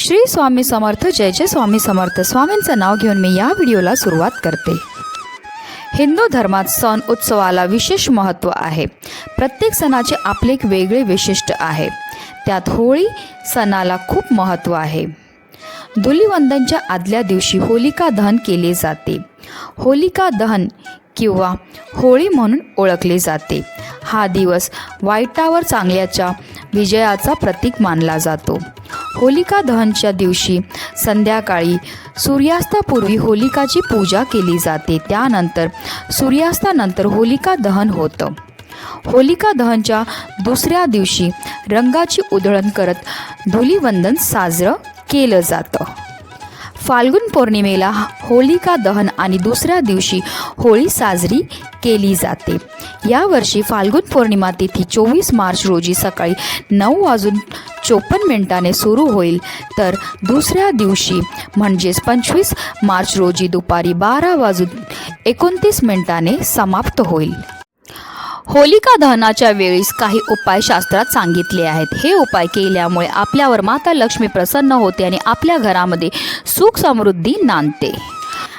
श्री स्वामी समर्थ जय जय स्वामी समर्थ. स्वामींचं नाव घेऊन मी या व्हिडिओला सुरुवात करते. हिंदू धर्मात सण उत्सवाला विशेष महत्त्व आहे. प्रत्येक सणाचे आपले एक वेगळे विशिष्ट आहे. त्यात होळी सणाला खूप महत्त्व आहे. धुलिवंदनच्या आदल्या दिवशी होलिका दहन केले जाते. होलिका दहन किंवा होळी म्हणून ओळखले जाते. हा दिवस वाईटावर चांगल्याच्या विजयाचा प्रतीक मानला जातो. होलिका दहनच्या दिवशी संध्याकाळी सूर्यास्तापूर्वी होलिकाची पूजा केली जाते. त्यानंतर सूर्यास्तानंतर होलिका दहन होतं. होलिका दहनच्या दुसऱ्या दिवशी रंगाची उधळण करत धुलीवंदन साजरं केलं जातं. फाल्गुन पौर्णिमेला होलिका दहन आणि दुसऱ्या दिवशी होळी साजरी केली जाते. यावर्षी फाल्गुन पौर्णिमा तिथी चोवीस मार्च रोजी सकाळी नऊ वाजून चोपन्न मिनिटाने सुरू होईल. तर दुसऱ्या दिवशी म्हणजेच पंचवीस मार्च रोजी दुपारी बारा वाजून एकोणतीस मिनिटाने समाप्त होईल. होलिका दहनाच्या वेळीस काही उपाय शास्त्रात सांगितले आहेत. हे उपाय केल्यामुळे आपल्यावर माता लक्ष्मी प्रसन्न होते आणि आपल्या घरामध्ये सुख समृद्धी नांदते.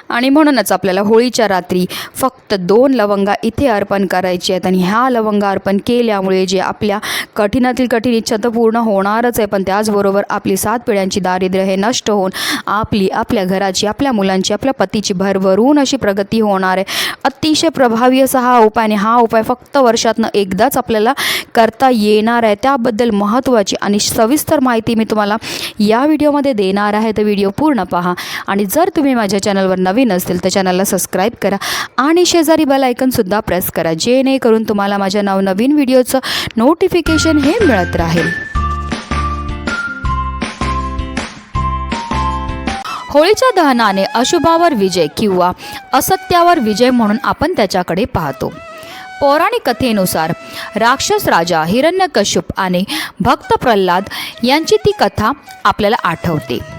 आणि म्हणूनच आपल्याला होळीच्या रात्री फक्त दोन लवंगा इथे अर्पण करायचे आहेत. आणि ह्या लवंगा अर्पण केल्यामुळे जे आपल्या कठीणातील कठीण इच्छा तर पूर्ण होणारच आहे. पण त्याचबरोबर आपली सात पिढ्यांची दारिद्र्य हे नष्ट होऊन आपली आपल्या घराची आपल्या मुलांची आपल्या पतीची भरभरून अशी प्रगती होणार आहे. अतिशय प्रभावी असा हा उपाय आणि हा उपाय फक्त वर्षातनं एकदाच आपल्याला करता येणार आहे. त्याबद्दल महत्त्वाची आणि सविस्तर माहिती मी तुम्हाला या व्हिडिओमध्ये देणार आहे. तर व्हिडिओ पूर्ण पहा. आणि जर तुम्ही माझ्या चॅनलवर नवीन असतील तर चॅनलला सबस्क्राईब करा. आणि शेजारी बेल आयकनसुद्धा प्रेस करा. जेणेकरून तुम्हाला माझ्या नवनवीन व्हिडिओचं नोटिफिकेशन हे मिळत राहील. होळीच्या दहनाने अशुभावर विजय किंवा असत्यावर विजय म्हणून आपण त्याच्याकडे पाहतो. पौराणिक कथेनुसार राक्षस राजा हिरण्यकश्यप आणि भक्त प्रल्हाद यांची ती कथा आपल्याला आठवते.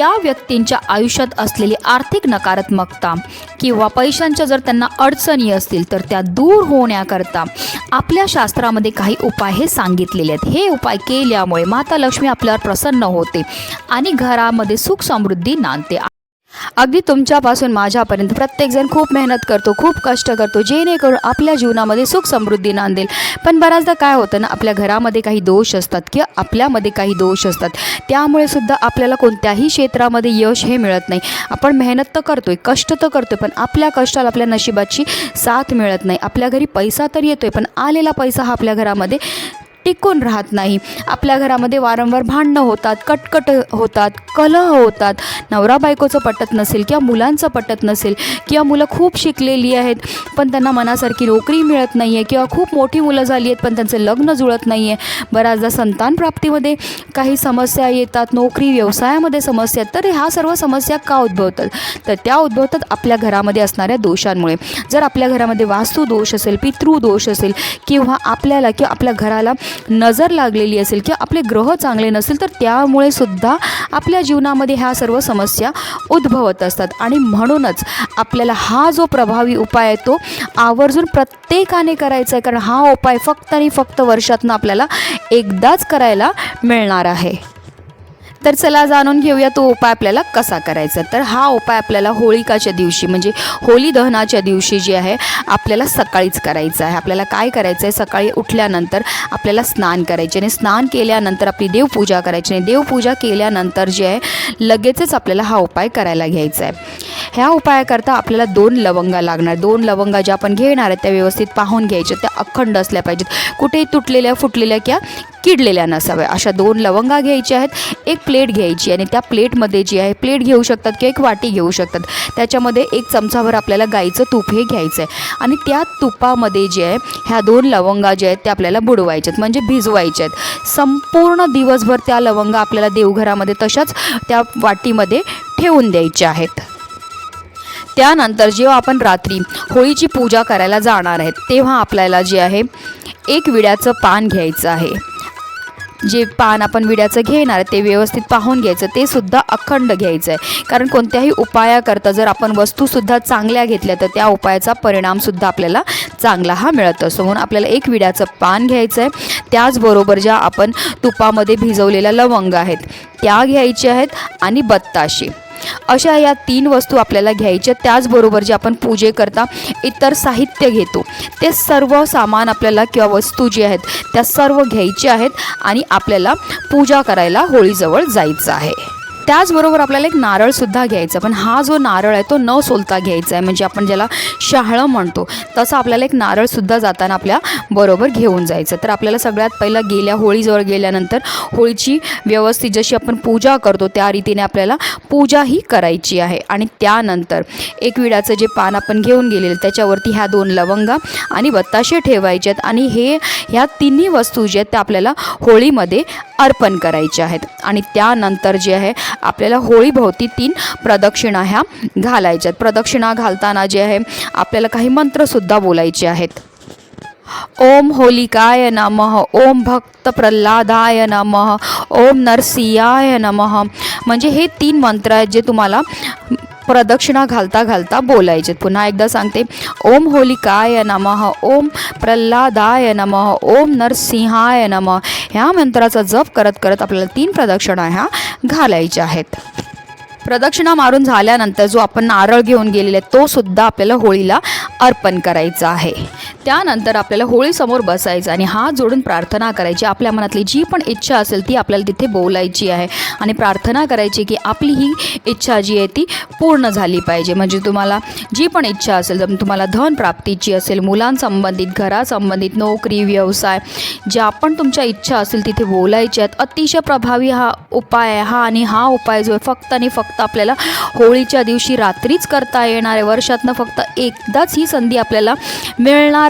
त्या व्यक्तींच्या आयुष्यात असलेली आर्थिक नकारात्मकता किंवा पैशांच्या जर त्यांना अडचणी असतील तर त्या दूर होण्याकरता आपल्या शास्त्रामध्ये काही उपाय हे सांगितलेले आहेत. हे उपाय केल्यामुळे माता लक्ष्मी आपल्यावर प्रसन्न होते आणि घरामध्ये सुख समृद्धी नांदते. अगदी तुमच्यापासून माझ्यापर्यंत प्रत्येकजण खूप मेहनत करतो खूप कष्ट करतो जेणेकरून आपल्या जीवनामध्ये सुख समृद्धी नांदेल. पण बऱ्याचदा काय होतं ना आपल्या घरामध्ये काही दोष असतात किंवा आपल्यामध्ये काही दोष असतात. त्यामुळे सुद्धा आपल्याला कोणत्याही क्षेत्रामध्ये यश हे मिळत नाही. आपण मेहनत तर करतोय कष्ट तर करतोय पण आपल्या कष्टाला आपल्या नशिबाची साथ मिळत नाही. आपल्या घरी पैसा तर येतोय पण आलेला पैसा हा आपल्या घरामध्ये टिकून राहत नाही. आपल्या घरामध्ये वारंवार भांडणं होतात कटकट होतात कलह होतात. नवरा बायकोचं पटत नसेल किंवा मुलांचं पटत नसेल किंवा मुलं खूप शिकलेली आहेत पण त्यांना मनासारखी नोकरी मिळत नाही आहे किंवा खूप मोठी मुलं झाली आहेत पण त्यांचं लग्न जुळत नाही आहे बऱ्याचदा संतान प्राप्तीमध्ये काही समस्या येतात नोकरी व्यवसायामध्ये समस्या आहेत. तर ह्या सर्व समस्या का उद्भवतात? तर त्या उद्भवतात आपल्या घरामध्ये असणाऱ्या दोषांमुळे. जर आपल्या घरामध्ये वास्तू दोष असेल पितृदोष असेल किंवा आपल्याला किंवा आपल्या घराला नजर लागलेली असेल किंवा आपले ग्रह चांगले नसेल तर त्यामुळे सुद्धा आपल्या जीवनामध्ये ह्या सर्व समस्या उद्भवत असतात. आणि म्हणूनच आपल्याला हा जो प्रभावी उपाय आहे तो आवर्जून प्रत्येकाने करायचा आहे. कारण हा उपाय फक्त आणि फक्त वर्षातनं आपल्याला एकदाच करायला मिळणार आहे. तर चला जाणून घेऊया तो उपाय आपल्याला कसा करायचा. तर हा उपाय आपल्याला होळिकाच्या दिवशी म्हणजे होळी दहनाच्या दिवशी जे आहे आपल्याला सकाळीच करायचं आहे. आपल्याला काय करायचं आहे? सकाळी उठल्यानंतर आपल्याला स्नान करायचे आणि स्नान केल्यानंतर आपली देवपूजा करायची आणि देवपूजा केल्यानंतर जे आहे लगेचच आपल्याला हा उपाय करायला घ्यायचा आहे. ह्या उपायाकरता आपल्याला दोन लवंगा लागणार. दोन लवंगा ज्या आपण घेणार आहेत त्या व्यवस्थित पाहून घ्यायच्या त्या अखंड असल्या पाहिजेत. कुठेही तुटलेल्या फुटलेल्या किंवा किडलेल्या नसाव्या. अशा दोन लवंगा घ्यायच्या आहेत. एक प्लेट घ्यायची आणि त्या प्लेटमध्ये जी आहे प्लेट घेऊ शकतात किंवा एक वाटी घेऊ शकतात. त्याच्यामध्ये एक चमचाभर आपल्याला गाईचं तूप हे घ्यायचं आहे आणि त्या तुपामध्ये जे आहे ह्या दोन लवंगा जे आहेत त्या आपल्याला बुडवायच्या आहेत म्हणजे भिजवायच्या आहेत संपूर्ण दिवसभर त्या लवंगा आपल्याला देवघरामध्ये तशाच त्या वाटीमध्ये ठेवून द्यायच्या आहेत. त्यानंतर जेव्हा आपण रात्री होळीची पूजा करायला जाणार आहेत तेव्हा आपल्याला जे आहे एक विड्याचं पान घ्यायचं आहे. जे पान आपण विड्याचं घेणार ते व्यवस्थित पाहून घ्यायचं ते सुद्धा अखंड घ्यायचं आहे कारण कोणत्याही उपायाकरता जर आपण वस्तूसुद्धा चांगल्या घेतल्या तर त्या उपायाचा परिणामसुद्धा आपल्याला चांगला हा मिळत असतो. म्हणून आपल्याला एक विड्याचं पान घ्यायचं आहे त्याचबरोबर ज्या आपण तुपामध्ये भिजवलेल्या लवंग आहेत त्या घ्यायच्या आहेत आणि बत्ताशी. अशा या तीन वस्तू आपल्याला घ्यायच्या. त्याचबरोबर जे आपण पूजेकरता इतर साहित्य घेतो ते सर्व सामान आपल्याला किंवा वस्तू जी आहेत त्या सर्व घ्यायच्या आहेत आणि आपल्याला पूजा करायला होळीजवळ जायचं आहे. त्याचबरोबर आपल्याला एक नारळसुद्धा घ्यायचा पण हा जो नारळ आहे तो न सोलता घ्यायचा आहे. म्हणजे आपण ज्याला शहाळं म्हणतो तसं आपल्याला एक नारळसुद्धा जाताना आपल्या बरोबर घेऊन जायचं तर आपल्याला सगळ्यात पहिला गेल्या होळीजवळ गेल्यानंतर होळीची व्यवस्थित जशी आपण पूजा करतो त्या रीतीने आपल्याला पूजा ही करायची आहे. आणि त्यानंतर एक विडाचं जे पान आपण घेऊन गेलेलं त्याच्यावरती ह्या दोन लवंगा आणि बत्ताशे ठेवायचे आहेत. आणि हे ह्या तिन्ही वस्तू ज्या आहेत त्या आपल्याला होळीमध्ये अर्पण करायच्या आहेत. आणि त्यानंतर जे आहे आपल्याला होळीभोवती तीन प्रदक्षिणा ह्या घालायच्या आहेत प्रदक्षिणा घालताना जे आहे आपल्याला काही मंत्रसुद्धा बोलायचे आहेत. ओम होलिकाय नमः ओम भक्त प्रल्हादाय नमः ओम नरसिंहाय नमः. म्हणजे हे तीन मंत्र आहेत जे तुम्हाला प्रदक्षिणा घालता घालता बोलायचे. पुन्हा एकदा सांगते ओम होलिकाय नमः ओम प्रल्हादाय नमः ओम नरसिंहाय नमः. ह्या मंत्राचा जप करत करत आपल्याला तीन प्रदक्षिणा ह्या घालायच्या आहेत. प्रदक्षिणा मारून झाल्यानंतर जो आपण नारळ घेऊन गेलेला आहे तो सुद्धा आपल्याला होळीला अर्पण करायचा आहे. त्यानंतर आपल्याला होळीसमोर बसायचं आणि हात जोडून प्रार्थना करायची. आपल्या मनातली जी पण इच्छा असेल ती आपल्याला तिथे बोलायची आहे. आणि प्रार्थना करायची की आपली ही इच्छा जी आहे ती पूर्ण झाली पाहिजे. म्हणजे तुम्हाला जी पण इच्छा असेल जर तुम्हाला धन प्राप्तीची असेल मुलांसंबंधित घरासंबंधित नोकरी व्यवसाय ज्या पण तुमच्या इच्छा असेल तिथे बोलायच्या आहेत. अतिशय प्रभावी हा उपाय आहे. हा आणि हा उपाय जो आहे फक्त आणि फक्त आपल्याला होळीच्या दिवशी रात्रीच करता येणार आहे. वर्षातनं फक्त एकदाच ही संधी आपल्याला मिळणार